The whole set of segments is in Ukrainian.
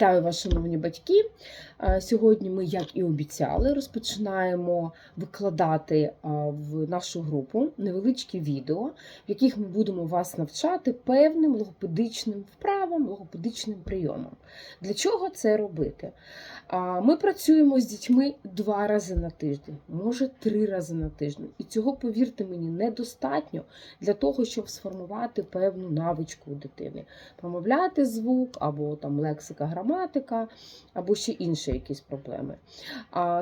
Вітаю вас, шановні батьки. Е, Сьогодні ми, як і обіцяли, розпочинаємо викладати е, в нашу групу невеличкі відео, в яких ми будемо вас навчати певним логопедичним вправам, логопедичним прийомам. Для чого це робити? Ми працюємо з дітьми два рази на тиждень, може три рази на тиждень. І цього, повірте мені, недостатньо для того, щоб сформувати певну навичку у дитини. Промовляти звук або там лексика, граматика, або ще інші якісь проблеми.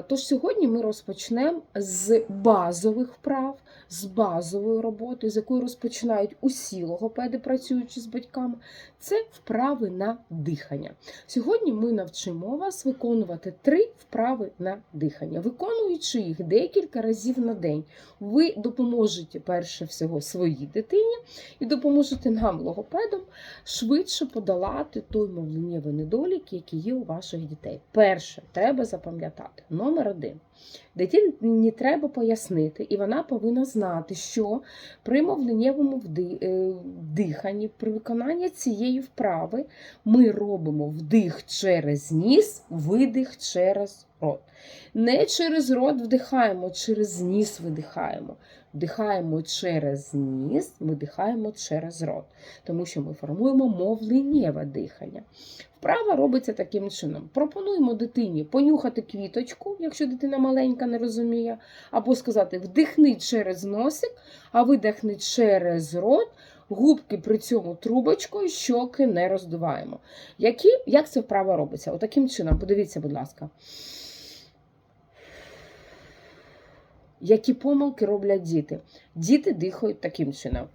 Тож сьогодні ми розпочнемо з базових вправ, з базової роботи, з якої розпочинають усі логопеди, працюючи з батьками. Це вправи на дихання. Сьогодні ми навчимо вас виконувати три вправи на дихання. Виконуючи їх декілька разів на день, ви допоможете перше всього своїй дитині і допоможете нам, логопедам, швидше подолати той мовленнєвий недолік, який є у ваших дітей. Перше, треба запам'ятати. Номер один. Дитині треба пояснити, і вона повинна знати, що при мовленнєвому е, диханні, при виконанні цієї вправи ми робимо вдих через ніс, видих через рот. Не через рот вдихаємо, через ніс видихаємо. Вдихаємо через ніс, видихаємо через рот, тому що ми формуємо мовленнєве дихання. Вправа робиться таким чином: пропонуємо дитині понюхати квіточку, якщо дитина маленька не розуміє, або сказати вдихни через носик, а видихни через рот. Губки при цьому трубочкою, щоки не роздуваємо. Які, як ця вправа робиться? Отаким чином, подивіться, будь ласка. Які помилки роблять діти? Діти дихають таким чином.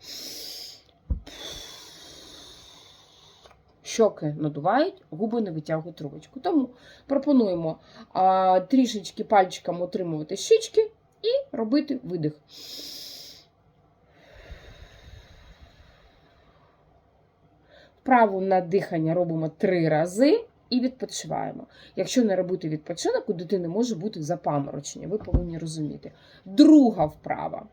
Щоки надувають, губи не витягують трубочку. Тому пропонуємо а, трішечки пальчиком отримувати щічки і робити видих. Вправу на дихання робимо три рази і відпочиваємо. Якщо не робити відпочинок, у дитини може бути запаморочення, ви повинні розуміти. Друга вправа.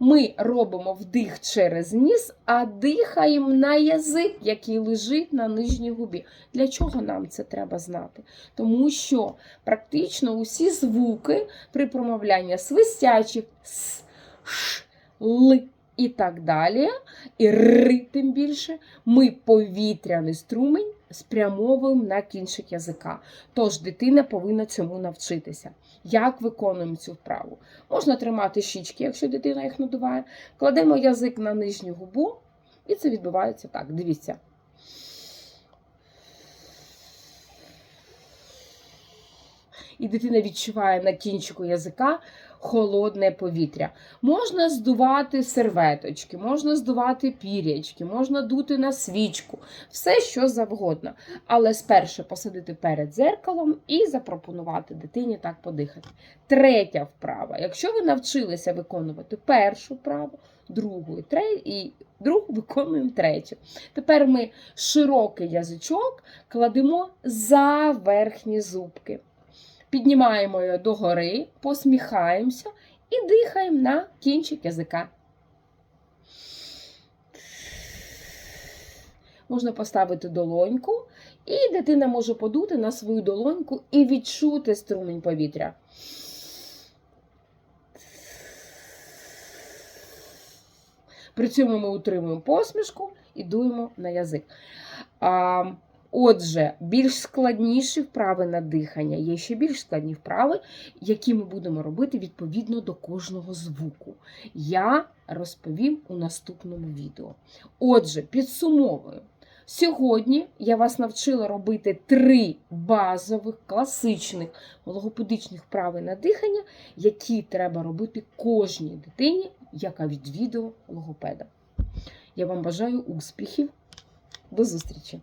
Ми робимо вдих через ніс, а дихаємо на язик, який лежить на нижній губі. Для чого нам це треба знати? Тому що практично усі звуки при промовлянні свистячих с, ш, л і так далі, і р тим більше, ми повітряний струмень спрямовуємо на кінчик язика. Тож дитина повинна цьому навчитися. Як виконуємо цю вправу? Можна тримати щічки, якщо дитина їх надуває, кладемо язик на нижню губу, і це відбувається так. Дивіться. І дитина відчуває на кінчику язика холодне повітря. Можна здувати серветочки, можна здувати пірячки, можна дути на свічку, все що завгодно. Але спершу посадити перед зеркалом і запропонувати дитині так подихати. Третя вправа. Якщо ви навчилися виконувати першу вправу, другу і третю, і другу виконуємо третю. Тепер ми широкий язичок кладемо за верхні зубки. Піднімаємо його догори, посміхаємося і дихаємо на кінчик язика. Можна поставити долоньку, і дитина може подути на свою долоньку і відчути струмінь повітря. При цьому ми утримуємо посмішку і дуємо на язик. Отже, більш складніші вправи на дихання, є ще більш складні вправи, які ми будемо робити відповідно до кожного звуку. Я розповім у наступному відео. Отже, підсумовую. Сьогодні я вас навчила робити три базових класичних логопедичних вправи на дихання, які треба робити кожній дитині, яка відвідує логопеда. Я вам бажаю успіхів. До зустрічі!